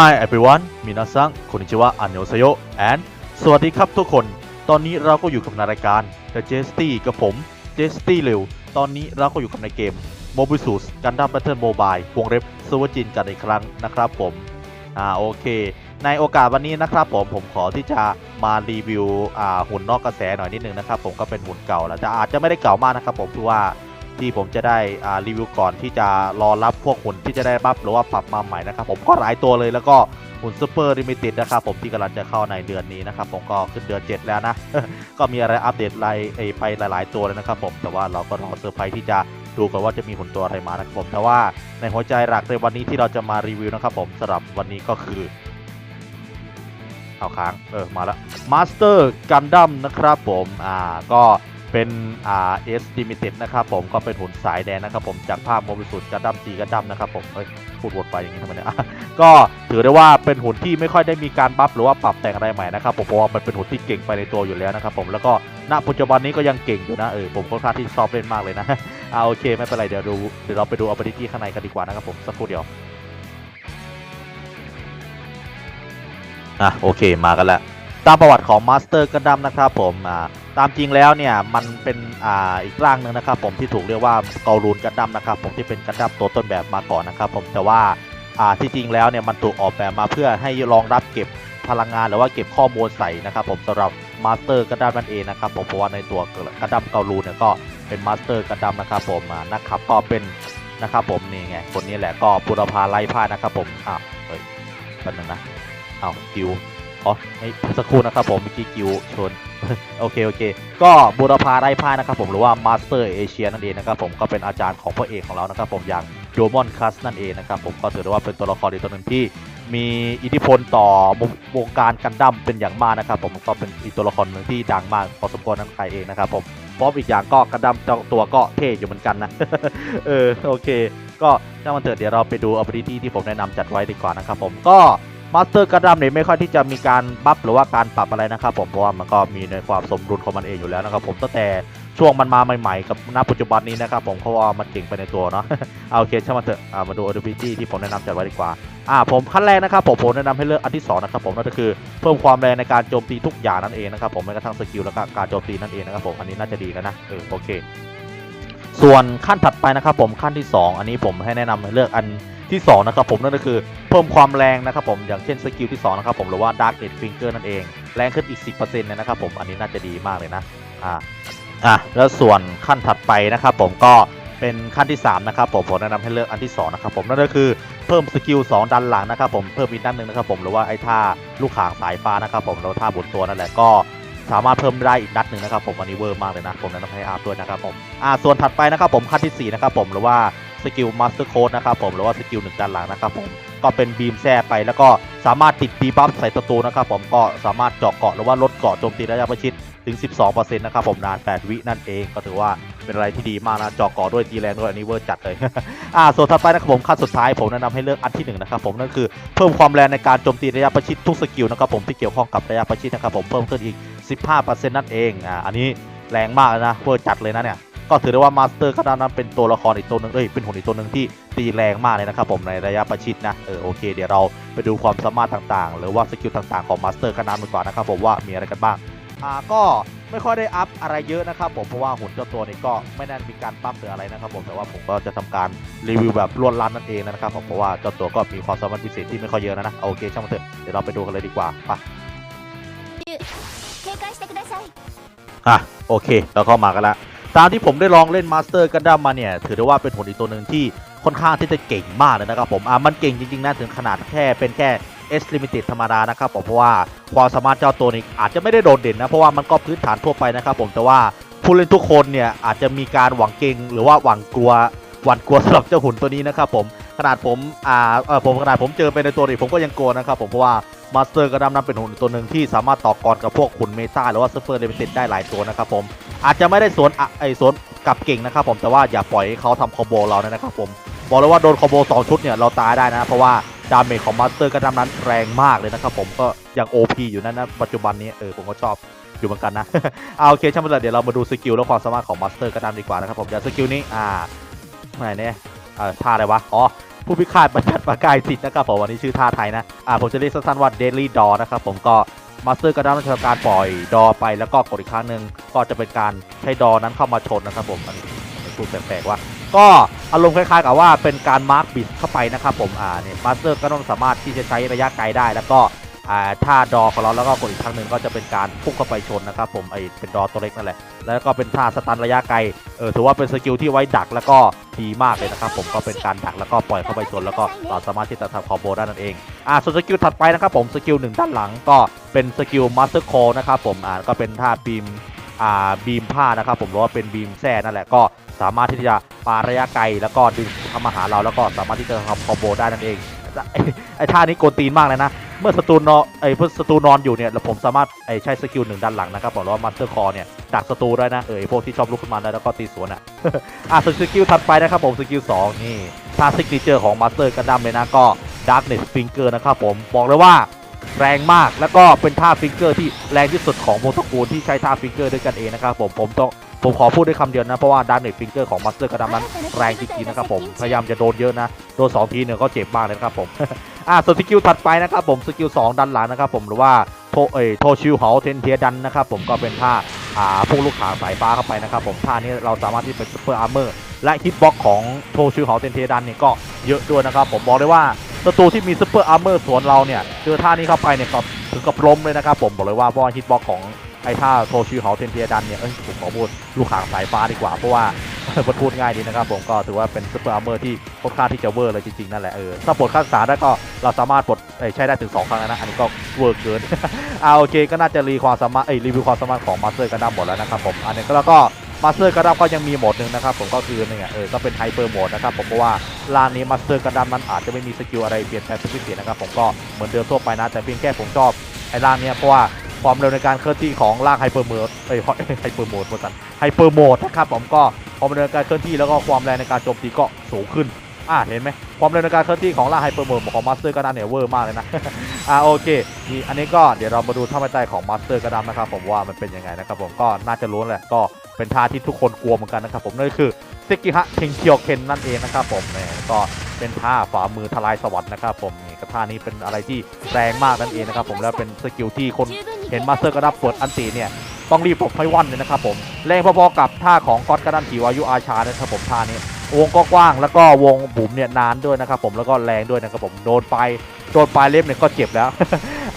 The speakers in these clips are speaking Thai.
Hi everyone มินาซังคนนิชิวะอันโยลซโย and สวัสดีครับทุกคน ตอนนี้เราก็อยู่กับในรายการ The j e s t y กับผม j e s t y เร็วตอนนี้เราก็อยู่กับในเกม m o b i s u s Gundam Battle Mobile วงเล็บซูเวอร์จินกันอีกครั้งนะครับผม อ่าโอเค ในโอกาสวันนี้นะครับผม ผมขอที่จะมารีวิว อ่า หุ่นนอกกระแสหน่อยนิดนึงนะครับผมก็เป็นหุ่นเก่าแล้วแต่อาจจะไม่ได้เก่ามากนะครับผมเพราะว่า ที่ผมจะได้อ่ารีวิวก่อนที่จะรอรับพวกหุ่นที่จะได้บัฟหรือว่าปรับมาใหม่นะครับผมก็หลายตัวเลยแล้วก็หุ่นซูเปอร์ลิมิเต็ดนะครับผมที่กำลังจะเข้าในเดือนนี้นะครับผมก็ขึ้นเดือน 7 แล้วนะ ก็มีอะไรอัปเดตไลน์ไอ้ไปหลาย ๆ ตัวเลยนะครับผมแต่ว่าเราก็รอเซอร์ไพรส์ที่จะดูกันว่าจะมีหุ่นตัวอะไรมานะครับผมแต่ว่าในหัวใจหลักในวันนี้ที่เราจะมารีวิวนะครับผมสำหรับวันนี้ก็คือเอาค้างเออมาแล้ว Master Gundam นะครับผมอ่าก็ เป็นอ่า S Limited นะครับผมก็เป็นหุ่นสายแดงนะครับผมจากภาพโมบิสุด Gundam G Gundam นะครับผมเฮ้ยพูดวนไปอย่างนี้ทำไมเนี่ยก็ถือได้ว่าเป็นหุ่นที่ไม่ค่อยได้มีการบัฟหรือว่าปรับแต่งอะไรใหม่นะครับผมเพราะว่ามันเป็นหุ่นที่เก่งไปในตัวอยู่แล้วนะครับผมแล้วก็ณปัจจุบันนี้ก็ยังเก่งอยู่นะเออผมค่อนข้างที่ชอบเล่นมากเลยนะอ่าโอเคไม่เป็นไรเดี๋ยวดูเดี๋ยวเราไปดูอัปเดตที่ข้างในกันดีกว่านะครับผมสักครู่เดียวอะโอเคมากันแล้วตามประวัติของมาสเตอร์กันดัมนะครับผมอ่า ตามจริงแล้วเนี่ยมันเป็นอ่าอีกร่างหนึ่งนะครับ ผมที่ถูกเรียกว่าเกาลูนกันดั้มนะครับ ผมที่เป็นกันดั้มตัวต้นแบบมาก่อนนะครับ ผมแต่ว่าอ่าที่จริงแล้วเนี่ยมันถูกออกแบบมาเพื่อให้รองรับเก็บพลังงานหรือว่าเก็บข้อมูลใส่นะครับผมสำหรับมาสเตอร์กันดั้มนั่นเองนะครับผมเพราะว่าในตัวกันดั้มเกาลูนเนี่ยก็เป็นมาสเตอร์กันดั้มนะครับผมนะครับก็เป็นนะครับผมนี่ไงคนนี้แหละก็บุรพาไล่พ่ายนะครับผมอะเฮ้ยแป๊บนึงนะเอาวกิวอ๋อไม่สักครู่นะครับผมเมื่อกี้กิวชน โอเคโอเค ก็บูรพาไร้พ่ายนะครับผมหรือว่ามาสเตอร์เอเชียนั่นเองนะครับผมก็เป็นอาจารย์ของพระเอกของเรานะครับผมอย่างโดมอนคัสนั่นเองนะครับผมก็ถือได้ว่าเป็นตัวละครอีกตัวหนึ่งที่มีอิทธิพลต่อวงการกันดั้มเป็นอย่างมากนะครับผมก็เป็นอีกตัวละครหนึ่งที่ดังมากพอสมควรนั่นใครเองนะครับผมพร้อมอีกอย่างก็กันดั้มเจ้าตัวก็เท่อยู่เหมือนกันนะเออโอเค ก็ถ้ามันเถิดเดี๋ยวเราไปดูอัปเดตที่ผมแนะนำจัดไว้ดีกว่านะครับผมก็ มาสเตอร์กระดัมเนี่ยไม่ค่อยที่จะมีการบัฟหรือว่าการปรับอะไรนะครับผมเพราะว่ามันก็มีในความสมดุลของมันเองอยู่แล้วนะครับผมตั้งแต่ช่วงมันมาใหม่ๆ กับณปัจจุบันนี้นะครับผมเพราะว่ามันเก่งไปในตัวเนาะเอาโอเคช่างมันเถอะอ่ามาดู ability ที่ผมแนะนำจัดไว้ดีกว่าอ่าผมขั้นแรกนะครับผมผมแนะนำให้เลือกอันที่สองนะครับผมนั่นก็คือเพิ่มความแรงในการโจมตีทุกอย่างนั่นเองนะครับผมแม้กระทั่งสกิลแล้วก็การโจมตีนั่นเองนะครับผมอันนี้น่าจะดีแล้วนะเออโอเค ส่วนขั้นถัดไปนะครับผมขั้นที่สองอันนี้ผมให้แนะนำเลือกอันที่2นะครับผมนั่นก็คือ พิ่มความแรงนะครับผมอย่างเช่นสกิลที่2นะครับผมหรือว่า Dark Net Finger นั่นเอง แรงขึ้นอีก 10%เลยนะครับผมอันนี้น่าจะดีมากเลยนะอ่าอะแล้วส่วนขั้นถัดไปนะครับผมก็เป็นขั้นที่ 3 นะครับผมผมแนะนำให้เลือกอันที่ 2 นะครับผมนั่นก็คือเพิ่มสกิล 2 ดันหลังนะครับผมเพิ่มอีกด้านหนึ่งนะครับผมหรือว่าไอ้ท่าลูกขางสายฟ้านะครับผมแล้วท่าบนตัวนั่นแหละก็สามารถเพิ่มได้อีกนัดหนึ่งนะครับผมอันนี้เวอร์มากเลยนะผมแนะนำให้อาร์ด้วยนะครับผมอ่าส่วนถัดไปนะครับผมขั้นที่สี่นะครับผมหรือว่า สกิลมาสเตอร์โค้ดนะครับผมหรือว่าสกิลหนึ่งด้านหลังนะครับผมก็เป็นบีมแช่ไปแล้วก็สามารถติดดีบัฟใส่ศัตรูนะครับผมก็สามารถเจาะเกาะหรือว่าลดเกาะโจมตีระยะประชิดถึง 12%นะครับผมนาน 8 วินั่นเองก็ถือว่าเป็นอะไรที่ดีมากนะเจาะเกาะด้วยตีแรงด้วยอันนี้เวอร์จัดเลย อ่าส่วนถัดไปนะครับผมขั้นสุดท้ายผมแนะนำให้เลือกอันที่หนึ่งนะครับผมนั่นคือเพิ่มความแรงในการโจมตีระยะประชิดทุกสกิลนะครับผมที่เกี่ยวข้องกับระยะประชิดนะครับผมเพิ่มขึ้นอีก 15%นั่นเองอ่าอันนี้แรงมากเลยนะเวอร์จัดเลยนะเนี่ย ก็ถือได้ว่ามาสเตอร์คาะนั้นเป็นตัวละครอีกตัวหนึ่งเอ้ยเป็นหุ่นอีกตัวหนึ่งที่ตีแรงมากเลยนะครับผมในระยะประชิดนะเออโอเคเดี๋ยวเราไปดูความสามารถต่างๆ หรือว่าสกิลต่างๆของมาสเตอร์คาะกันก่อนนะครับผมว่ามีอะไรกันบ้างอ่าก็ไม่ค่อยได้อัพอะไรเยอะนะครับผมเพราะว่าหุ่นเจ้าตัวนี้ก็ไม่นานมีการปั๊มหรืออะไรนะครับผมแต่ว่าผมก็จะทำการรีวิวแบบล้วนลันนั่นเองนะครับผมเพราะว่าเจ้าตัวก็มีความสามารถพิเศษที่ไม่ค่อยเยอะนะนะโอเคช่างมันเถอะเดี๋ยวเราไปดูกันเลยดีกว่าไปอะโอเคเราเข้ามากันแล้ว ตามที่ผมได้ลองเล่นมาสเตอร์กันดั้มมาเนี่ย ถือได้ว่าเป็นหุ่นอีกตัวหนึ่งที่ค่อนข้างที่จะเก่งมากเลยนะครับผมอะมันเก่งจริงๆนะถึงขนาดแค่เป็นแค่ S Limited ธรรมดานะครับผมเพราะว่าความสามารถเจ้าตัวนี้อาจจะไม่ได้โดดเด่นนะ เพราะว่ามันก็พื้นฐานทั่วไปนะครับผมแต่ว่าผู้เล่นทุกคนเนี่ยอาจจะมีการหวังเก่งหรือว่าหวังกลัวหวั่นกลัวสำหรับเจ้าหุ่นตัวนี้นะครับผมขนาดผมอ่าเออผมขนาดผมเจอไปในตัวนี้ผมก็ยังกลัวนะครับผมเพราะว่า มาสเตอร์กระดำนั้นเป็นหุ่นตัวหนึ่งที่สามารถต่อกรกับพวกหุ่นเมตาหรือว่าเซฟเฟอร์เลเวติดได้หลายตัวนะครับผมอาจจะไม่ได้สวนไอสวนกับเก่งนะครับผมแต่ว่าอย่าปล่อยให้เขาทำคอมโบเรานะครับผมบอกเลยว่าโดนคอมโบสองชุดเนี่ยเราตายได้นะเพราะว่าดาเมจของมาสเตอร์กระดำนั้นแรงมากเลยนะครับผมก็ยัง OP อยู่นั่นนะปัจจุบันนี้เออผมก็ชอบอยู่เหมือนกันนะเอาโอเคช่างมันเถอะเดี๋ยวเรามาดูสกิลและความสามารถของมาสเตอร์กระดำดีกว่านะครับผมเดี๋ยวสกิลนี้อ่าไหนเนี่ยเอ่อท่าอะไรวะอ๋อ ผู้พิฆาตบัญญัติประกายสิทธิ์นะครับผมวันนี้ชื่อท่าไทยนะ อ่าผมจะเรียกสั้นๆว่า Daily d o นะครับผมก็มาสเตอร์กระดางจะทำการปล่อยดอไปแล้วก็กดอีกครั้งหนึ่งก็จะเป็นการใช้ดอนั้นเข้ามาชนนะครับผมอันนี้พูดแปลกๆว่า ก็อารมณ์คล้ายๆกับว่าเป็นการมาร์กบิดเข้าไปนะครับผมอ่าเนี่ยมาสเตอร์ก็ต้องสามารถที่จะใช้ระยะไกลได้ แล้วก็ ท่าดอของเราแล้วก็กดอีกครั้งหนึ่งก็จะเป็นการพุ่งเข้าไปชนนะครับผมไอเป็นดอตัวเล็กนั่นแหละ แล้วก็เป็นท่าสตันระยะไกลเออถือว่าเป็นสกิลที่ไว้ดักแล้วก็ดีมากเลยนะครับผมก็เป็นการดักแล้วก็ปล่อยเข้าไปชนแล้วก็เราสามารถที่จะทำคอมโบได้นั่นเองอ่าส่วนสกิลถัดไปนะครับผมสกิลหนึ่งด้านหลังก็เป็นสกิลมาสเตอร์โคนะครับผมอ่าก็เป็นท่าบีมอ่าบีมผ้านะครับผมหรือว่าเป็นบีมแซ่นั่นแหละก็สามารถที่จะปาระยะไกลแล้วก็ดึงทำมาหาเราแล้วก็สามารถที่จะทำคอมโบได้นั่นเอง ไอ้ไอ้ท่านี้โกนตีนมากเลยนะ เมื่อศัตรูนอนไอ้เพื่อศัตรูนอนอยู่เนี่ยแล้วผมสามารถไอ้ใช้สกิลหนึ่งด้านหลังนะครับบอกเลยว่ามาสเตอร์คอเนี่ยดักศัตรูได้นะเออพวกที่ชอบลุกขึ้นมาแล้วก็ตีสวนอะอะส่วนสกิลถัดไปนะครับผมสกิลสองนี่ท่าซิกเนเจอร์ของมาสเตอร์กันดั้มเลยนะก็ดาร์กเนสฟิงเกอร์นะครับผมบอกเลยว่าแรงมากแล้วก็เป็นท่าฟิงเกอร์ที่แรงที่สุดของวงตะกูลที่ใช้ท่าฟิงเกอร์ด้วยกันเองนะครับผมผมต้อง ผมขอพูดด้วยคำเดียวนะ เพราะว่าดาร์กเนสฟิงเกอร์ของมาสเตอร์กระดำนั้นแรงจริงๆนะครับผม พยายามจะโดนเยอะนะ โดนสองทีเนี่ยก็เจ็บมากเลยครับผม อ่าส่วนสกิลถัดไปนะครับผม สกิล 2 ดันหลังนะครับผมหรือว่าโทเอยโทชิวเฮาเทนเทียดันนะครับผมก็เป็นท่าอ่าพุ่งลูกขางสายฟ้าเข้าไปนะครับผมท่านี้เราสามารถที่เป็นซูเปอร์อาร์เมอร์และฮิตบ็อกของโทชิวเฮาเทนเทียดันเนี่ยก็เยอะด้วยนะครับผมบอกเลยว่าศัตรูที่มีซูเปอร์อาร์เมอร์สวนเราเนี่ยเจอท่านี้เข้าไปเนี่ยก็ถึงกับล้มเลยนะครับผมบอกเลยว่าเพราะฮิตบ็อกของ ไอ้ท่าโทชิวเฮาเทนเทียดันเนี่ยเอ้ยผมขอพูดลูกขางสายฟ้าดีกว่า เพราะว่าพูดง่ายดีนะครับผมก็ถือว่าเป็นซูเปอร์อาร์เมอร์ที่ค่อนข้างที่จะเวอร์เลยจริงๆ นั่นแหละเออถ้าปลดค่าศึกษาได้ก็เราสามารถปลดเอ้ยใช้ได้ถึง 2 ครั้งแล้วนะ อันนี้ก็เวอร์เกินเอาโอเคก็น่าจะรีความสามารถเอ้ยรีวิวความสามารถของมาสเตอร์กันดั้มหมดแล้วนะครับผมอันนี้ก็แล้วก็มาสเตอร์กันดั้มก็ยังมีโหมดหนึ่งนะครับผมก็คือเนี่ยเออก็เป็นไฮเปอร์โหมดนะครับผมเพราะว่าลานนี้มาสเตอร์กันดั้มนั้นอาจจะไม่มีสกิลอะไรเปลี่ยนแปลงพิเศษนะครับผมก็เหมือนเดิมทั่วไปนะแต่เพียงแค่ผมชอบไอ้ล่างเนี้ยเพราะว่า ความเร็วในการเคลื่อนที่ของล่างไฮเปอร์โหมดเอ้ยไฮเปอร์โหมดหมดสันไฮเปอร์โหมดนะครับผมก็ความเร็วในการเคลื่อนที่แล้วก็ความแรงในการโจมตีก็สูงขึ้นอ่าเห็นไหมความเร็วในการเคลื่อนที่ของล่าไฮเปอร์โหมดของมาสเตอร์กระดานเนี่ยเวอร์มากเลยนะอ่าโอเคนี่อันนี้ก็เดี๋ยวเรามาดูท่าไม้ใต้ของมาสเตอร์กระดานนะครับผมว่ามันเป็นยังไงนะครับผมก็น่าจะรู้แหละก็เป็นท่าที่ทุกคนกลัวเหมือนกันนะครับผมนั่นก็คือซิกิฮะเทงเคียวเคนนั่นเองนะครับผมเนี่ยก็เป็นท่าฝ่ามือทลายสวรรค์นะครับผมนี่ก็ท่านี้เป็นอะไรที่แรงมากนั่นเองนะครับผมแล้วเป็นสกิลที่คน ห็นมาสเตอร์กระดับเปิดอันตีเนี่ยต้องรีบปลดไฟวันเลยนะครับผมแรงพอๆกับท่าของก๊อตกระดันถีวายุอาชานะครับผมท่านี้วงก็กว้างแล้วก็วงบุ๋มเนี่ยนานด้วยนะครับผมแล้วก็แรงด้วยนะครับผมโดนไปโดนปลายเล็บเนี่ยก็เจ็บแล้ว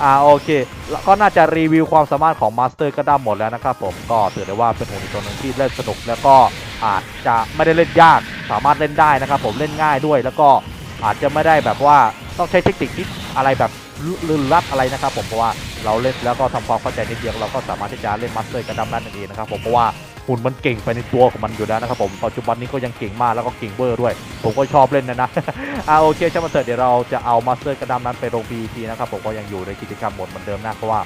อ่าโอเค แล้วก็น่าจะรีวิวความสามารถของมาสเตอร์กระดัมหมดแล้วนะครับผมก็ถือได้ว่าเป็นหุ่นตัวหนึ่งที่เล่นสนุกแล้วก็อาจจะไม่ได้เล่นยากสามารถเล่นได้นะครับผมเล่นง่ายด้วย แล้วก็อาจจะไม่ได้แบบว่าต้องใช้เทคนิคที่อะไรแบบลึกลับอะไรนะครับผมเพราะว่า เราเล่นแล้วก็ทำความเข้าใจนิดเดียวเราก็สามารถที่จะเล่นมาสเตอร์กระดัมนั่นเองนะครับผมเพราะว่าหุ่นมันเก่งไปในตัวของมันอยู่แล้วนะครับผมปัจจุบันนี้ก็ยังเก่งมากแล้วก็เก่งเบอร์ด้วย ผมก็ชอบเล่นนะนะอ่าโอเคช่างมันเถอะเดี๋ยวเราจะเอามาสเตอร์กระดัมนั้นไปลงพีทีนะครับผมก็ยังอยู่ในกิจกรรมหมดเหมือนเดิมนะเพราะว่า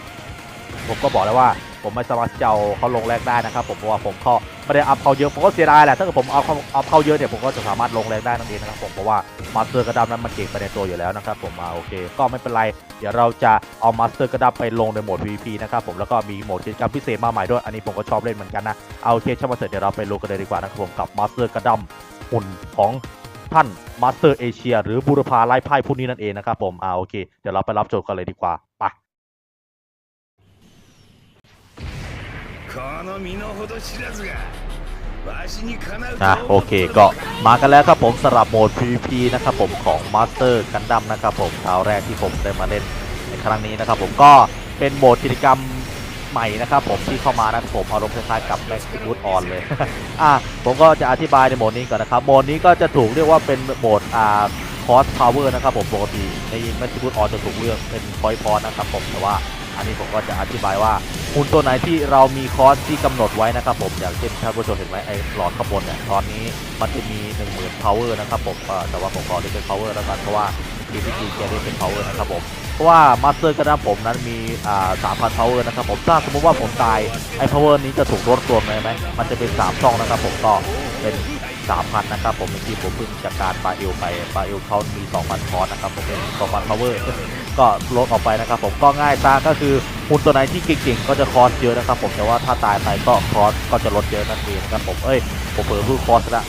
ผมก็บอกแล้วว่าผมไม่สามารถจะเอาเขาลงแรกได้นะครับผมเพราะว่าผมเขา ไม่ได้อัพเขาเยอะผมก็เสียดายแหละถ้าเกิดผมเอาเขาอัพเขาเยอะเนี่ยผมก็จะสามารถลงแรงได้นั่นเองนะครับผมเพราะว่ามาสเตอร์กระดัมนั้นมันเก่งไปในตัวอยู่แล้วนะครับผมมาโอเค ก็ไม่เป็นไรเดี๋ยวเราจะเอามาสเตอร์กระดับไปลงในโหมด PVP นะครับผมแล้วก็มีโหมดกิจกรรมพิเศษมาใหม่ด้วยอันนี้ผมก็ชอบเล่นเหมือนกันนะเอาโอเคช่างมาเถอะเดี๋ยวเราไปลงกันเลยดีกว่านะครับผมกับมาสเตอร์กระดัมหุ่นของท่านมาสเตอร์เอเชียหรือบูรพาไล่ไพ่ผู้นี้นั่นเองนะครับผมอ่าโอเค เดี๋ยวเราไปรับชมกันเลยดีกว่าไป の身の程知らずがわしにかなうと อ่ะ 思 โอ っ เค とる ก็มากันแล้วครับผมสำหรับโหมด PVP นะครับผมของ Master Gundam นะครับผมคราวแรกที่ผมได้มาเล่นในครั้งนี้นะครับผมก็เป็นโหมดกิจกรรมใหม่นะครับผมที่เข้ามานะครับผมอารมณ์คล้ายๆกับ Max Boot On เลย อ่ะผมก็จะอธิบายในโหมดนี้ก่อนนะครับโหมดนี้ก็จะถูกเรียกว่าเป็นโหมดอ่า Cost Power นะครับผมปกติใน Max Boot On จะถูกเลือกเป็น Point Cost นะครับผมแต่ว่าอันนี้ผมก็จะอธิบายว่า หุ่นตัวไหนที่เรามีคอสที่กำหนดไว้นะครับผมอย่างเช่นท่านผู้ชมเห็นไหมไอ้หลอดข้างบนเนี่ยตอนนี้มันจะมี 10,000 power นะครับผมแต่ว่าผมขอเรียกเป็น power แล้วกันเพราะว่าทีพีจีแกเรียกเป็น power นะครับผมเพราะว่ามาสเตอร์กระดาผมนั้นมีอ่า3,000 power นะครับผมถ้าสมมติว่าผมตายไอ้ power นี้จะถูกลดรวมเลยไหมมันจะเป็น3ช่องนะครับผมก็เป็น3,000นะครับผมเมื่อกี้ผมเพิ่งจากการปาเอลไปปาเอลเขามี2,000คอร์สนะครับผมเป็น2,000 power ก็ลดออกไปนะครับผมก็ง่ายซะก็คือหุ่นตัวไหนที่เก่งๆก็จะคอสเยอะนะครับผมแต่ว่าถ้าตายไปก็คอสก็จะลดเยอะนั่นเองนะครับผมเอ้ยผมเผลอพูดคอสละ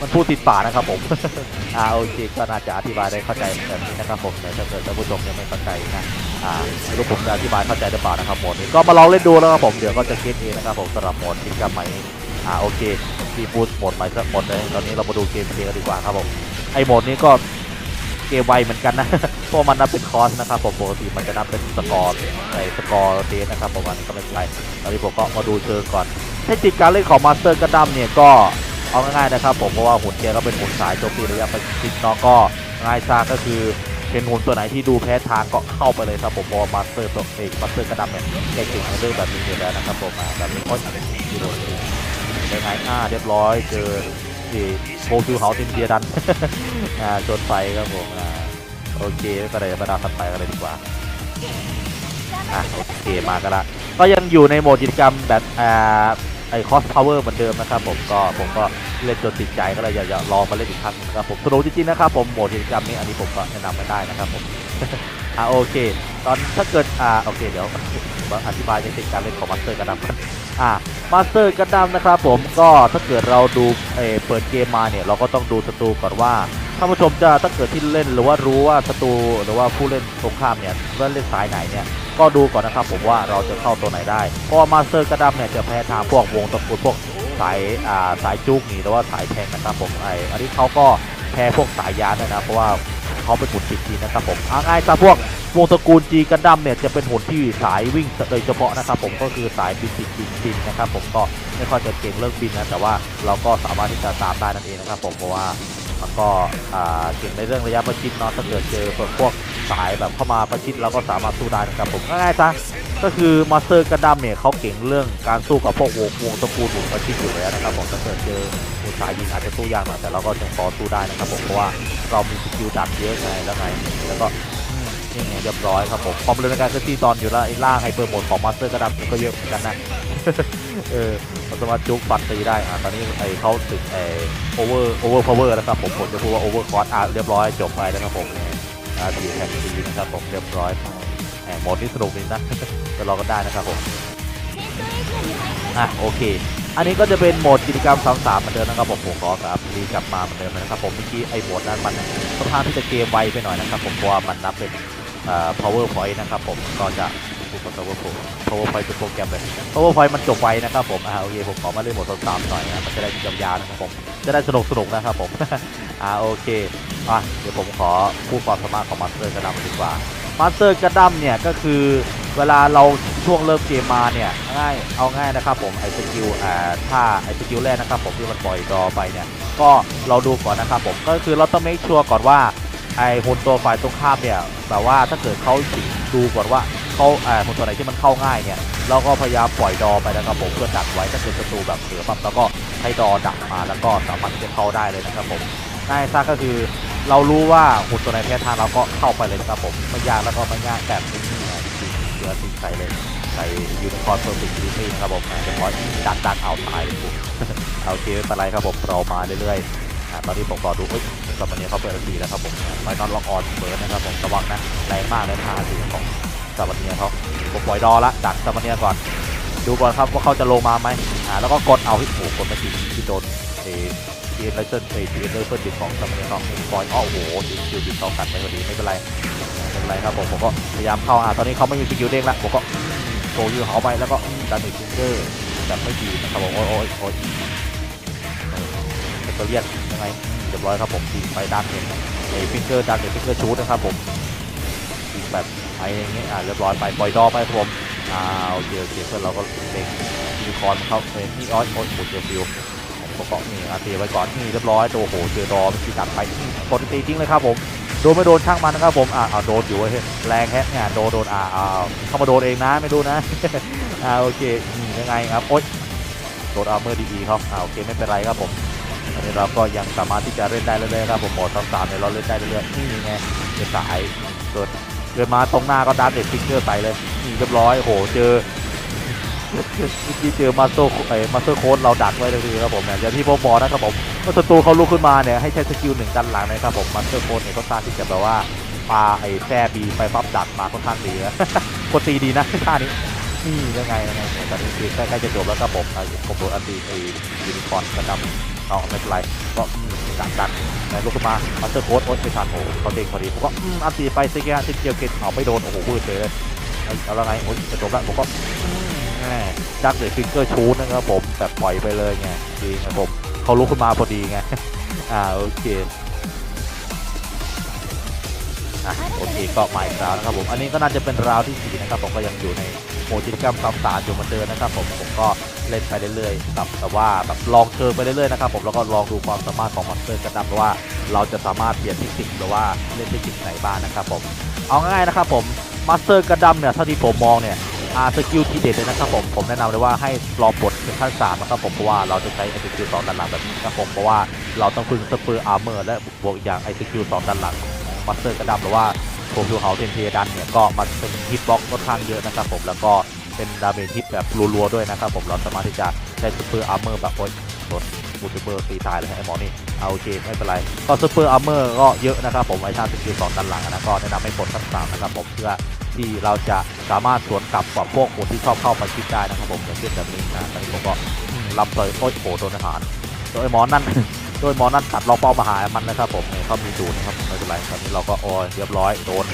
มันพูดติดปากนะครับผมอ่าโอเคก็น่าจะอธิบายได้เข้าใจแบบนี้นะครับผมแต่ถ้าเกิดท่านผู้ชมยังไม่เข้าใจนะอ่าไม่รู้ผมจะอธิบายเข้าใจหรือเปล่านะครับหมดนี้ก็มาลองเล่นดูแล้วครับผมเดี๋ยวก็จะคิดเองนะครับผมสำหรับหมดกิจกรรมใหม่อ่าโอเคที่พูดหมดใหม่สักโหมดเลยตอนนี้เรามาดูเกมเพลย์กันดีกว่าครับผมไอโหมดนี้ก็ เกมไวเหมือนกันนะเพราะมันนับเป็นคอร์สนะครับผมปกติมันจะนับเป็นสกอร์ไอสกอร์เดทนะครับประมาณนี้ก็ไม่เป็นไรตอนนี้ผมก็มาดูเชิงก่อนเทคนิคการเล่นของมาสเตอร์กระดัมเนี่ยก็เอาง่ายๆนะครับผมเพราะว่าหุ่นแกก็เป็นหุ่นสายโจมตีระยะประชิดเนาะก็ง่ายซาก็คือเป็นหุ่นตัวไหนที่ดูแพ้ทางก็เข้าไปเลยครับผมเพราะว่ามาสเตอร์ตัวเอกมาสเตอร์กระดัมเนี่ยแกเก่งในเรื่องแบบนี้อยู่แล้วนะครับผมแบบนี้ก็ดีโดนยังไงอ่าเรียบร้อยเจอ ที่โคฟิวเฮาตินเดียดันอ่าโจนไฟครับผมอ่าโอเคไม่เป็นไรมาดาสัตว์ไปกันเลยดีกว่าอะโอเคมากันละก็ยังอยู่ในโหมดกิจกรรมแบบอ่าไอคอสพาวเวอร์เหมือนเดิมนะครับผมก็ผมก็เล่นจนติดใจก็เลยอยากจะลองมาเล่นอีกครั้งนะครับผมสนุกจริงๆนะครับผมโหมดกิจกรรมนี้อันนี้ผมก็แนะนำไม่ได้นะครับผมอ่าโอเค ตอนถ้าเกิดอ่าโอเคเดี๋ยวอธิบายเทคนิคการเล่นของมาสเตอร์กระดำกัน อ่ามาสเตอร์กระดำนะครับผมก็ถ้าเกิดเราดูเออเปิดเกมมาเนี่ยเราก็ต้องดูศัตรูก่อนว่าท่านผู้ชมจะถ้าเกิดที่เล่นหรือว่ารู้ว่าศัตรูหรือว่าผู้เล่นตรงข้ามเนี่ยเล่นเล่นสายไหนเนี่ยก็ดูก่อนนะครับผมว่าเราจะเข้าตัวไหนได้เพราะามาสเตอร์กระดัมเนี่ยจะแพ้ทางพวกวงตระกูลพวกสายอ่าสายจุกนี่หรือว่าสายแทงนะครับผมไออันนี้เขาก็แพ้พวกสายยานนะเพราะว่าเขาเป็นหุ่นติดจีนนะครับผมเอาง่ายซะพวก วงตระกูลจีกระดัมเนี่ยจะเป็นหุ่นที่สายวิ่งโดยเฉพาะนะครับ ผมก็คือสายบินบินบินบินนะครับผมก็ไม่ค่อยจะเก่งเรื่องบินนะแต่ว่าเราก็สามารถที่จะตามได้นั่นเองนะครับผมเพราะว่ามันก็อ่าเก่งในเรื่องระยะประชิดเนาะถ้าเกิดเจอพวกสายแบบเข้ามาประชิดเราก็สามารถสู้ได้นะครับผมง่ายๆซะก็คือมาสเตอร์กระดัมเนี่ยเขาเก่งเรื่องการสู้กับพวกวงวงตระกูลหุ่นประชิดอยู่แล้วนะครับผมถ้าเกิดเจอหุ่นสายยิงอาจจะสู้ยากหน่อยแต่เราก็ยังพอสู้ได้นะครับผมเพราะว่าเรามีสกิลดักเยอะไงแล้วไงแล้วก็ นี่ไงเรียบร้อยครับผมความเร็วในการเคลื่อนที่ตอนอยู่แล้วไอ้ล่างไฮเปอร์โหมดของมาสเตอร์กระดัมก็เยอะเหมือนกันนะเออสามารถจุกฟันตีได้อ่าตอนนี้ไอ้เขาถึงไอ้โอเวอร์โอเวอร์พาวเวอร์นะครับผมผมจะพูดว่าโอเวอร์คอร์สอะเรียบร้อยจบไปแล้วครับผมอ่าทีแข่งดีนะครับผมเรียบร้อยแหมโหมดที่สนุกดีนะจะรอกันได้นะครับผมอะโอเคอันนี้ก็จะเป็นโหมดกิจกรรม3-3เหมือนเดิมนะครับผมผมขอครับรีกลับมาเหมือนเดิมนะครับผมเมื่อกี้ไอ้โหมดนั้นมันค่อนข้างที่จะเกมไวไปหน่อยนะครับผมเพราะว่ามันนับเป็น power point นะครับผมก็จะพูดว่า power point power point เป็นโปรแกรมเลย power point มันจบไวนะครับผมอ่าโอเคผมขอมาเล่นโหมด3ๆหน่อยนะมันจะได้ยาวๆนะครับผมจะได้สนุกสนุกๆนะครับผมอ่าโอเคอะเดี๋ยวผมขอพูดความสามารถของมาสเตอร์กระดัมดีกว่ามาสเตอร์กระดัมเนี่ยก็คือเวลาเราช่วงเริ่มเกมมาเนี่ยง่ายเอาง่ายนะครับผมไอ้สกิลอ่าถ้าไอ้สกิลแรกนะครับผมที่มันปล่อยดอไปเนี่ยก็เราดูก่อนนะครับผมก็คือเราต้อง make sure ก่อนว่า ไอ้หุ่นตัวฝ่ายตรงข้ามเนี่ยแบบว่าถ้าเกิดเขาดูก่อนว่าเขาไอ่าหุ่นตัวไหนที่มันเข้าง่ายเนี่ยเราก็พยายามปล่อยดอไปนะครับผมเพื่อดักไว้ถ้าเกิดศัตรูแบบเสือปั๊บแล้วก็ให้ดอดักมาแล้วก็สามารถที่จะเข้าได้เลยนะครับผมง่ายซะก็คือเรารู้ว่าหุ่นตัวไหนแพ้ทางเราก็เข้าไปเลยนะครับผมไม่ยากแล้วก็ไม่ง่ายแบบนี้นะจริงๆเหลือสิ่งใส่เลยใส่ยูนิคอร์นเพอร์ฟิกต์ดิสนะครับผมอะเฉพาะดักดักเอาตายเลยผมโอเคไม่เป็นไรครับผมเรามาเรื่อยๆ อะตอนนี้ผมรอดูเอ้ยสมัยนี้เขาเปิดทีแล้วครับผมไม่นอนล็อกออนเปิร์ดนะครับผมระวังนะแรงมากเลยท่าทีของสมัยนี้เขาผมปล่อยดอละดักสมัยนี้ก่อน ดูก่อนครับว่าเขาจะลงมาไหมอ่าแล้วก็กดเอาที่โอ้โหกดไม่ทีที่โดนเอทีเอ็นไลเซนเอทีเอ็นไลเซนติดของสมัยน้องปล่อยอ้อโอ้โหดิคิวดิเข้ากันไปพอดีไม่เป็นไรไม่เป็นไรครับผมผมก็พยายามเข้าอะตอนนี้เขาไม่มีสกิลเด้งละผมก็โชว์ยื้อเขาไปแล้วก็ดันอีกฟิงเกอร์แบบไม่ดีนะครับผมโอ้ยโอ้ยโอ้ยเออเลียน ยังไงเรียบร้อยครับผมยิงไปดันเห็นไอ้ฟิงเกอร์ดันเห็นฟิงเกอร์ชูดนะครับผมยิงแบบไอ้อย่างเงี้ยอะเรียบร้อยไปปล่อยดอไปครับผมอ่าโอเคโอเคเพื่อนเราก็เล็งยูนิคอร์นเข้าเอ้ยนี่ออยโอ้ยหมดเจอฟิวผมก็นี่อาตีไว้ก่อนนี่เรียบร้อยตัวโอ้โหเจอดอมันตีดักไปกดตีทิ้งเลยครับผมโดนไม่โดนช่างมันนะครับผมอ่าเอาโดนอยู่เว้ยแรงแฮะเนี่ยโดนโดนอ่าเอาเข้ามาโดนเองนะไม่ดูนะอ่าโอเคยังไงครับโอ๊ยโดนอาร์เมอร์ดีๆครับอ่าโอเคไม่เป็นไรครับผม นี้เราก็ยังสามารถที่จะเล่นได้เรื่อยๆครับผมโหมดต่างๆเนี่ยเราเล่นได้เรื่อยๆนี่ไงเจอสายเกิดเกิดมาตรงหน้าก็ดันเด็ดฟิกเกอร์ใส่เลยนี่เรียบร้อยโอ้โหเจอเมื่อกี้เจอมาสเตอร์ไอ้มาสเตอร์โค้ดเราดักไว้เลยครับผมเนี่ยอย่างที่ผมบอกนะครับผมเมื่อศัตรูเขาลุกขึ้นมาเนี่ยให้ใช้สกิลหนึ่งดันหลังนะครับผมมาสเตอร์โค้ดเนี่ยก็สร้างที่จะแบบว่าปลาไอ้แซ่บีไปปั๊บดักมาค่อนข้างดีนะกดตีดีนะท่านี้นี่ยังไงยังไงเนี่ยตอนนี้คือใกล้ๆจะจบแล้วครับผมไอ้คอมโบอันตีไอ้ยูนิคอร์นกระดำ เอาไม่เป็นไรก็อืมดันดันลุกขึ้นมามาเตอร์โค้ดโอ๊ตไม่ทันโอ้โหเขาเด้งพอดีผมก็อืมอันตีไปซิเกียซิเกียวเกตเอาไม่โดนโอ้โหมืดเลยเอาอาแล้วไงโอ้ยจะจบแล้วผมก็แหมดักเดอะฟิงเกอร์ชูนะครับผมแบบปล่อยไปเลยไงจริงครับผมเขาลุกขึ้นมาพอดีไงอ่าโอเคอะโอเคก็มาอีกแล้วนะครับผมอันนี้ก็น่าจะเป็นราวที่สี่นะครับผมก็ยังอยู่ในโหมดกิจกรรมซ้ำสารอยู่เหมือนเดิมนะครับผมผมก็ เล่นไปเรื่อยๆครับแต่ว่าแบบลองเชิงไปเรื่อยๆนะครับผมแล้วก็ลองดูความสามารถของมอนสเตอร์กันดับว่าเราจะสามารถเปลี่ยนเทคนิคหรือว่าเล่นเทคนิคไหนบ้างนะครับผมเอาง่ายๆนะครับผมมาสเตอร์กันดัมเนี่ยเท่าที่ผมมองเนี่ยอาสกิลที่เด็ดเลยนะครับผมผมแนะนำเลยว่าให้ลองบทเป็นขั้นสามนะครับผมเพราะว่าเราจะใช้ไอสกิลสองด้านหลังแบบนี้นะครับผมเพราะว่าเราต้องพึ่งสเปอร์อาร์เมอร์และบวกอีกอย่างไอสกิลสองด้านหลังมาสเตอร์กันดัมหรือว่าโคฟิวเฮาเทนเทดันเนี่ยก็มันเป็นฮิตบ็อกค่อนข้างเยอะนะครับผมแล้วก็ เป็นดาเมจฮิตแบบรัวๆด้วยนะครับผมเราสามารถที่จะใช้สเปอร์อาร์เมอร์แบบโอ๊ยโดนบูทูเบอร์ตีตายเลยไอ้หมอนี่เอาโอเคไม่เป็นไร ก็สเปอร์อาร์เมอร์ก็เยอะนะครับผมไอชาสกิลสองด้านหลังนะก็แนะนำให้กดขั้นสามนะครับผมเพื่อที่เราจะสามารถสวนกลับกับพวกคนที่ชอบเข้าไปคิดได้นะครับผมอย่างเช่นแบบนี้นะตอนนี้ผมก็ลำเตยโอ้ยโหโดนอาหารโดยหมอนั่นโดยหมอนั่นตัดเราเป้ามาหามันนะครับผมเขามีดูนะครับไม่เป็นไรตอนนี้เราก็โอ้ยเรียบร้อยโดน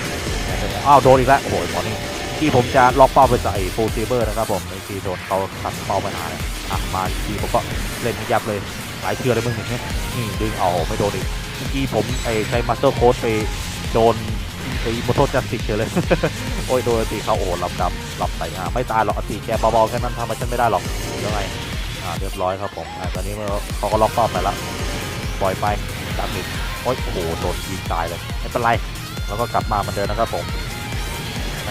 อ้าวโดนอีกแล้วโอ้โหหมอนี่ ที่ผมจะล็อกเป้าไปใส่โฟร์เซเบอร์นะครับผมในที่โดนเขาตัดเป้ามาหาเนี่ยอะมาอีกทีผมก็เล่นยับเลยหลายเชือเลยมึงเห็นไหมนี่ดึงเอาไม่โดนอีกเมื่อกี้ผมไอ้ใช้มาสเตอร์โค้ดไปโดนไอ้โมโตจัสติกเฉยเลย โอ้ยโดนตีเขาโอ้หลำดำลำใส่อ่าไม่ตายหรอกตีแกเบาๆแค่นั้นทำอะไรฉันไม่ได้หรอกยังไงอ่าเรียบร้อยครับผมอ่าตอนนี้เขาก็ล็อกเป้าไปแล้วปล่อยไปดามิดโอ้ยโอ้โหโดนยิงตายเลยไม่เป็นไรแล้วก็กลับมาเหมือนเดิมนะครับผมแหม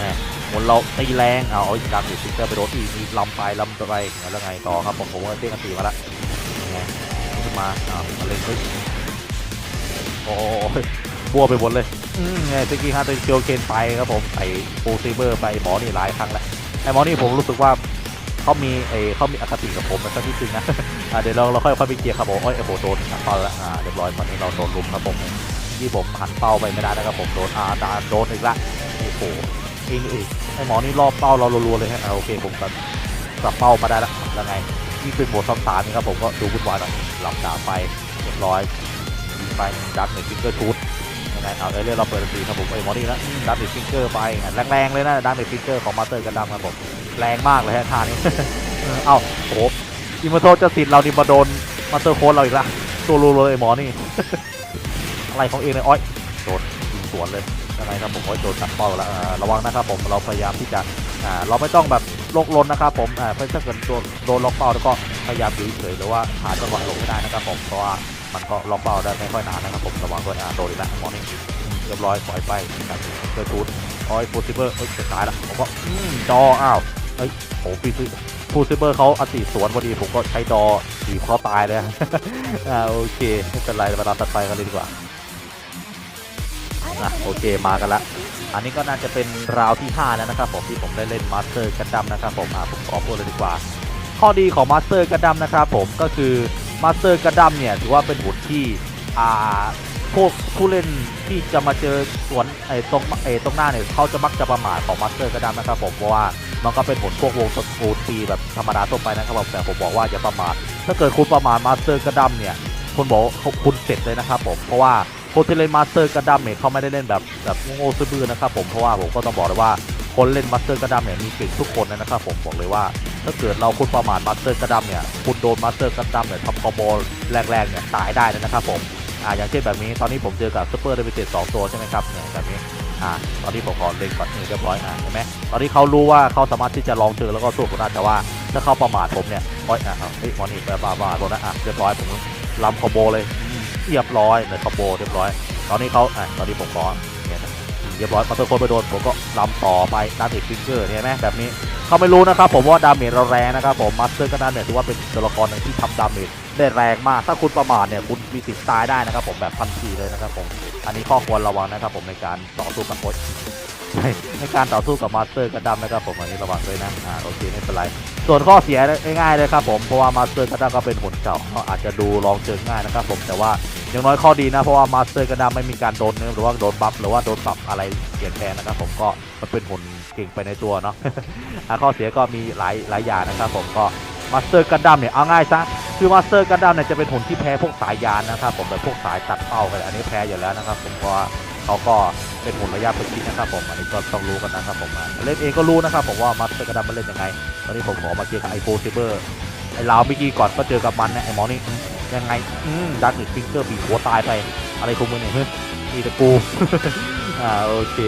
หมุนเราตีแรงเอาเอาดามิดซิกเกอร์ไปโดนอีกอีลำไปลำไปแล้วไงต่อครับผมผมก็เต้นกันตีมาล้วไงขึ้นมาอ่ามาเล่นเฮ้ยโอ้บัวไปหมดเลยอืมไงตะกี้ฮาร์ดเคียวเคนไปครับผมใส่โปซีเบอร์ไปหมอนี่หลายครั้งแล้วไอ้หมอนี่ผมรู้สึกว่าเขามีเอเขามีอคติกับผมนะสักนิดนึงนะอ่าเดี๋ยวเราเราค่อยค่อยไปเคลียร์ครับผมโอ้ยโอ้โหโดนหันแล้วอ่าเรียบร้อยตอนนี้เราโดนลุมครับผมที่ผมหันเป้าไปไม่ได้นะครับผมโดนอาดาโดนอีกละโอ้โห เองเองไอ้หมอนี่รอบเป้าเรารัวๆเลยฮะอ่าโอเคผมกับกลับเป้ามาได้แล้วแล้วไงนี่เป็นโหมดซ้ำสามนี่ครับผมก็ดูวุ่นวายหน่อยหลับดาไปเรียบร้อยยิงไปดักหนึ่งฟิงเกอร์ชูดยังไงเอาเอเลี่ยเราเปิดตีครับผมไอ้หมอนี่นะดาเมจฟิงเกอร์ไปแรงๆเลยนะดาเมจฟิงเกอร์ของมาสเตอร์กันดั้มครับผมแรงมากเลยฮะท่านี้เอ้าโอ้โหอิมเมอร์โทจะสิทธิ์เรานี่มาโดนมาสเตอร์โค้ดเราอีกละตัวรูเลยไอ้หมอนี่อะไรของเองเนี่ยอ้อยโดน สวนเลยยังไงครับผมโอ้ยโดนตัดเป้าแล้วระวังนะครับผมเราพยายามที่จะเราไม่ต้องแบบโลกลนนะครับผมเพื่อถ้าเกิดโดนโดนล็อกเป้าแล้วก็พยายามอยู่เฉยหรือว่าหาจังหวะลงให้ได้นะครับผมเพราะว่ามันก็ล็อกเป้าได้ไม่ค่อยนานนะครับผมระวังด้วยอ่าโดนอีกแล้วหมอนี่เรียบร้อยปล่อยไปครับเจอทูดคอยฟูซิเบอร์เอ้ยจะตายละผมก็จออ้าวเอ้ยโหฟีซิฟูซิเบอร์เขาอติสวนพอดีผมก็ใช้ดอถีบเขาตายเลยอ่าโอเคไม่เป็นไรมาตาตัดไปกันเลยดีกว่า อะโอเคมากันละอันนี้ก็น่าจะเป็นราวที่ 5 แล้วนะครับผมที่ผมได้เล่นมาสเตอร์กันดัมนะครับผมอ่าผมขอพูดเลยดีกว่า ข้อดีของมาสเตอร์กันดัมนะครับผมก็คือมาสเตอร์กันดัมเนี่ยถือว่าเป็นหุ่นที่อ่าพวกผู้เล่นที่จะมาเจอสวนไอ้ตรงไอ้ตรงหน้าเนี่ยเขาจะมักจะประมาทของมาสเตอร์ก็ได้นะครับผมเพราะว่ามันก็เป็นผลพวกวงสกูตีแบบธรรมดาทั่วไปนะครับผมแต่ผมบอกว่าอย่าประมาทถ้าเกิดคุณประมาทมาสเตอร์กระดัมเนี่ยคุณบอกคุณเสร็จเลยนะครับผมเพราะว่า คนที่เล่นมาสเตอร์กระดัมเนี่ยเขาไม่ได้เล่นแบบแบบโง่ๆซื่อๆนะครับผมเพราะว่าผมก็ต้องบอกเลยว่าคนเล่นมาสเตอร์กระดัมเนี่ยมีเก่งทุกคนเลยนะครับผมบอกเลยว่า ถ้าเกิดเราคุณประมาทมาสเตอร์กระดัมเนี่ยคุณโดนมาสเตอร์กระดัมเนี่ยทำคอมโบแรกๆเนี่ยตายได้เลยนะครับผมอ่าอย่างเช่นแบบนี้ตอนนี้ผมเจอกับซูเปอร์เดวิเตสองตัวใช่ไหมครับเนี่ยแบบนี้อ่าตอนนี้ผมขอเล็งก่อนนี่เรียบร้อยอ่าเห็นไหมตอนนี้เขารู้ว่าเขาสามารถที่จะลองเจอแล้วก็สู้ผมได้แต่ว่าถ้าเขาประมาทผมเนี่ยโอ้ยอะเอาเฮ้ยมอนี่ไปบ้าบ้าโดนนะอะเรียบร้อยผมลำคอมโบเลย เรียบร้อยเลยคอมโบเรียบร้อย ตอนนี้เขาอะตอนนี้ผมขอเนี่ยนเรียบร้อยมาตัวคนไปโดนผมก็ลำต่อไปดาเมจฟิงเกอร์เนี่ยเห็นไหมแบบนี้เขาไม่รู้นะครับผมว่าดาเมจเราแรงนะครับผมมาสเตอร์ก็นั่นเนี่ยถือว่าเป็นตัวละครหนึ่งที่ทำดาเมจได้แรงมาก ถ้าคุณประมาทเนี่ยคุณมีสิทธิ์ตายได้นะครับผมแบบทันทีเลยนะครับผมอันนี้ข้อควรระวังนะครับผมในการต่อสู้กับโค้ชในการต่อสู้กับมาสเตอร์กระดัมนะครับผมอันนี้ระวังด้วยนะอ่าโอเคไม่เป็นไร ส่วนข้อเสียง่ายๆเลยครับผมเพราะว่ามาสเตอร์กระดัมก็เป็นผลเก่าเขาอาจจะดูลองเจอง่ายนะครับผมแต่ว่าอย่างน้อยข้อดีนะเพราะว่ามาสเตอร์กระดามไม่มีการโดนเนิร์ฟหรือว่าโดนบัฟหรือว่าโดนปรับอะไรเปลี่ยนแปลงนะครับผมก็มันเป็นหุ่นเก่งไปในตัวเนาะข้อเสียก็มีหลายหลายอย่างนะครับผมก็มาสเตอร์กันดั้มเนี่ยเอาง่ายซะคือมาสเตอร์กันดั้มเนี่ยจะเป็นหุ่นที่แพ้พวกสายยานนะครับผมแบบพวกสายตัดเป้ากันอันนี้แพ้อยู่แล้วนะครับผมเพราะว่า เขาก็เป็นหุ่นระยะประชิดนะครับผมอันนี้ก็ต้องรู้กันนะครับผมเล่นเองก็รู้นะครับผมว่ามัสเตอร์กระดับมมันเล่นยังไงตอนนี้ผมขอมาเจอกับไอโฟเซเบอร์ไอลาวเมื่อกี้ก่อนก็เจอกับมันนะไอหมอนี่ยังไงดักอีกฟิงเกอร์บีหัวตายไปอะไรของมึงเนี่ยเฮ้ยมีแต่กูอ่าโอเค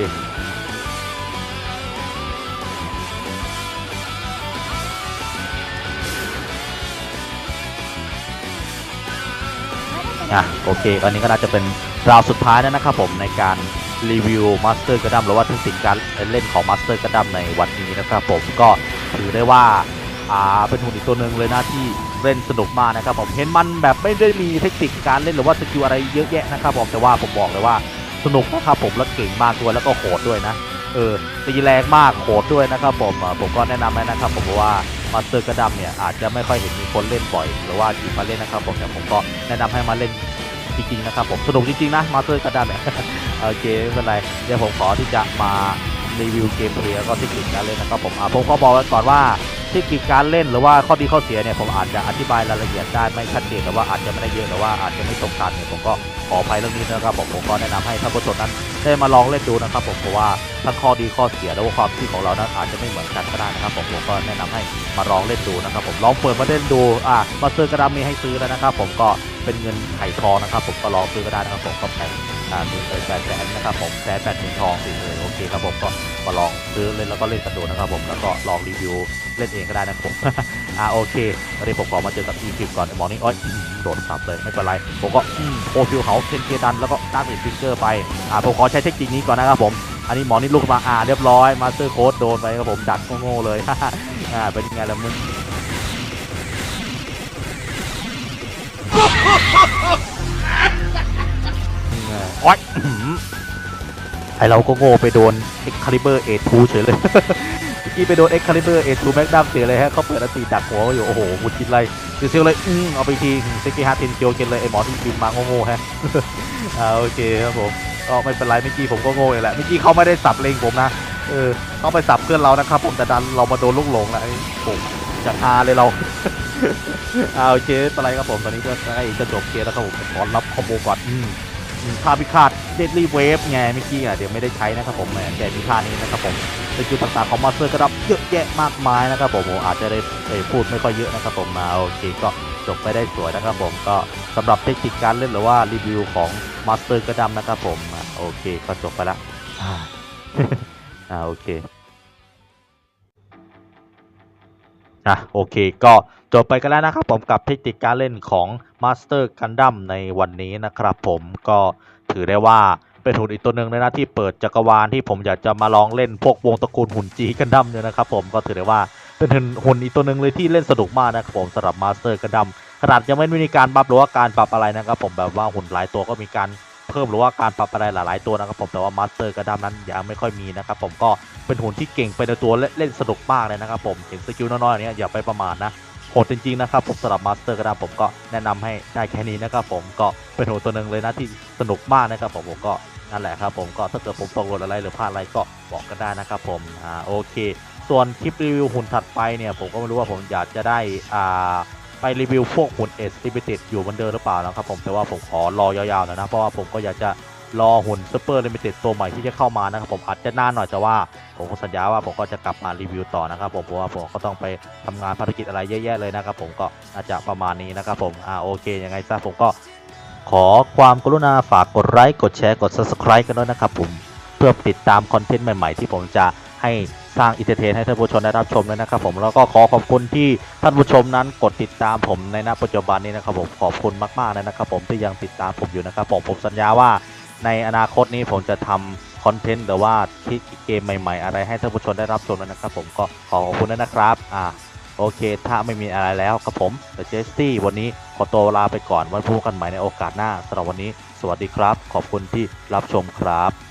อะโอเคตอนนี้ก็น่าจะเป็นราวสุดท้ายแล้วนะครับผมในการรีวิวมาสเตอร์กระดัมหรือว่าเทคนิคการเล่นของมาสเตอร์กระดัมในวันนี้นะครับผมก็ถือได้ว่าอ่าเป็นหุ่นอีกตัวหนึ่งเลยนะที่เล่นสนุกมากนะครับผมเห็นมันแบบไม่ได้มีเทคนิคการเล่นหรือว่าสกิลอะไรเยอะแยะนะครับผมแต่ว่าผมบอกเลยว่าสนุกนะครับผมและเก่งมากด้วยแล้วก็โหดด้วยนะ เออตีแรงมากโขดด้วยนะครับผมผมก็แนะนำให้นะครับผมว่ามาสเตอร์กระดัมเนี่ยอาจจะไม่ค่อยเห็นมีคนเล่นบ่อย หรือว่าหยิบมาเล่นนะครับผมแต่ผมก็แนะนำให้มาเล่นจริงๆนะครับผมสนุกจริงๆนะมาสเตอร์กระดัมเนี่ยโอเคไม่เป็นไรเดี๋ยวผมขอที่จะมารีวิวเกมเพลย์แล้วก็เทคนิคการเล่นนะครับผมผมขอบอกไว้ก่อนว่า ทคนิคการเล่นหรือว่าข้อดีข้อเสียเนี่ยผมอาจจะอธิบายรายละเอียดได้ไม่ชัดเจนหรือว่าอาจจะไม่ได้เยอะหรือว่าอาจจะไม่ตรงกันเนี่ยผมก็ขออภัยเรื่องนี้นะครับผมผมก็แนะนำให้ท่านผู้ชมนั้นได้มาลองเล่นดูนะครับผมเพราะว่าทั้งข้อดีข้อเสียและว่าความคิดของเรานั้นอาจจะไม่เหมือนกันก็ได้นะครับผมผมก็แนะนำให้มาลองเล่นดูนะครับผมลองเปิดมาเล่นดูอะมาซื้อกระดามีให้ซื้อแล้วนะครับผมก็เป็นเงินไข่ทองนะครับผมก็ลองซื้อก็ได้นะครับผมก็แพงอ่าหมื่นแปดแสนนะครับผมแสนแปดหมื่นทองสิเลยโอเคครับผมก็มาลองซื้อเล่นแล้วก็เล่นกันดูนะครับผมแล้วก็ลองรีวิว เล่นเองก็ได้นะผม อ่าโอเคตอนนี้ผมขอมาเจอกับอีคิวก่อนมอร์นิ่อ้อยโดนสับเลยไม่เป็นไร ผมก็โคฟิวเขาเคนเคดันแล้วก็ตั้งเอีกฟิงเกอร์ไป อ่าผมขอใช้เทคนิคนี้ก่อนนะครับผม อันนี้หมอนี่ลุกมาอ่าเรียบร้อยมาสเตอร์โค้ดโดนไปครับผมดักโง่ๆเลยอ่าเป็นยังไงล่ะมึงโอ๊ยอื้อไอเราก็โง่ไปโดน Excalibur A2 เฉยเลยเมื่อ กี้ไปโดน Excalibur A2 Magnum เฉยเลยฮะเขาเปิดอัตีดักหัวอยู่ โอ้โหมุดคิดไรเซียวเลยอืมเอาไปทีเซกิฮาร์ตินเกียวเกนเลยไอหมอที่บินมาโง่ๆฮะอ่าโอเคครับผมก็ไม่เป็นไรเมื่อกี้ผมก็โง่เองแหละเมื่อกี้เขาไม่ได้สับเลงผมนะเออต้องไปสับเพื่อนเรานะครับ ผมแต่ดันเรามาโดนลูกหลงนะผมจะฮาเลยเราเอาโอเคไม่เป็นไรครับผมตอนนี้ก็ใกล้จะจบเกมแล้วครับผมขอรับคอมโบก่อน อืมอืมท่าพิฆาตเดดลี่เวฟไงเมื่อกี้อะเดี๋ยวไม่ได้ใช้นะครับผมแหมแกมีท่านี้นะครับผมสกิลต่างๆของมาสเตอร์กระดับเยอะแยะมากมายนะครับผมอาจจะได้เอ่ยพูดไม่ค่อยเยอะนะครับผมมาโอเคก็จบไปได้สวยนะครับผมก็สำหรับเทคนิคการเล่นหรือว่ารีวิวของมาสเตอร์กระดัมนะครับผมโอเคก็จบไปละอ่าโอเคอะโอเคก็จบไปกันแล้วนะครับผมกับเทคนิคการเล่นของ Master Gundam ในวันนี้นะครับผมก็ถือได้ว่าเป็นหุ่นอีกตัวหนึ่งเลยนะที่เปิดจักรวาลที่ผมอยากจะมาลองเล่นพวกวงตระกูลหุ่นจีกันดั้มเนี่ยนะครับผมก็ถือได้ว่าเป็นหุ่นอีกตัวหนึ่งเลยที่เล่นสนุกมากนะครับผมสำหรับ Master Gundam ขนาดยังไม่มีการบัฟหรือว่าการปรับอะไรนะครับผมแบบว่าหุ่นหลายตัวก็มีการเพิ่มหรือว่าการปรับอะไรหลาย ๆ ตัวนะครับผมแต่ว่า Master Gundam นั้นยังไม่ค่อยมีนะครับผมก็เป็นหุ่นที่เก่งไปในตัวเล่นสนุกมากเลยนะครับผมเห็นสกิลน้อยๆอย่างเนี้ยอย่าไปประมาทนะ โหดจริงๆนะครับผมสำหรับมาสเตอร์กระดาษผมก็แนะนำให้ได้แค่นี้นะครับผมก็เป็นโหุ่นตัวหนึ่งเลยนะที่สนุกมากนะครับผมผมก็นั่นแหละครับผมก็ถ้าเกิดผมตกหล่นอะไรหรือพลาดอะไรก็บอกกันได้นะครับผมอ่าโอเค ส่วนคลิปรีวิวหุ่นถัดไปเนี่ยผมก็ไม่รู้ว่าผมอยากจะได้อ่าไปรีวิวพวกหุ่นเอสลิมิเต็ดอยู่เหมือนเดิมหรือเปล่านะครับผมแต่ว่าผมขอรอยาวๆหน่อยนะเพราะว่าผมก็อยากจะ รอหุ่นซูเปอร์ลิมิเต็ดตัวใหม่ที่จะเข้ามานะครับผมอาจจะนานหน่อยแต่ว่าผมสัญญาว่าผมก็จะกลับมารีวิวต่อนะครับผมเพราะว่าผมก็ต้องไปทำงานภารกิจอะไรเยอะแยะเลยนะครับผมก็อาจจะประมาณนี้นะครับผมอ่าโอเคยังไงซะผมก็ขอความกรุณาฝากกดไลค์กดแชร์กด subscribe กันด้วยนะครับผมเพื่อติดตามคอนเทนต์ใหม่ ๆ ที่ผมจะให้สร้างอินเตอร์เทนให้ท่านผู้ชมได้รับชมด้วยนะครับผมแล้วก็ขอขอบคุณที่ท่านผู้ชมนั้นกดติดตามผมในณปัจจุบันนี้นะครับผมขอบคุณมากๆเลยนะครับผมที่ยังติดตามผมอยู่นะครับผมผมสัญญาว่า ในอนาคตนี้ผมจะทำคอนเทนต์หรือว่าคลิปเกมใหม่ๆ อะไรให้ท่านผู้ชมได้รับชมนะครับ ผมก็ขอขอบคุณด้วยนะครับอ่าโอเค ถ้าไม่มีอะไรแล้วครับผมเดอะเจสตี้วันนี้ขอตัวลาไปก่อนไว้พบกันใหม่ในโอกาสหน้าสำหรับวันนี้ สวัสดีครับ ขอบคุณที่รับชมครับ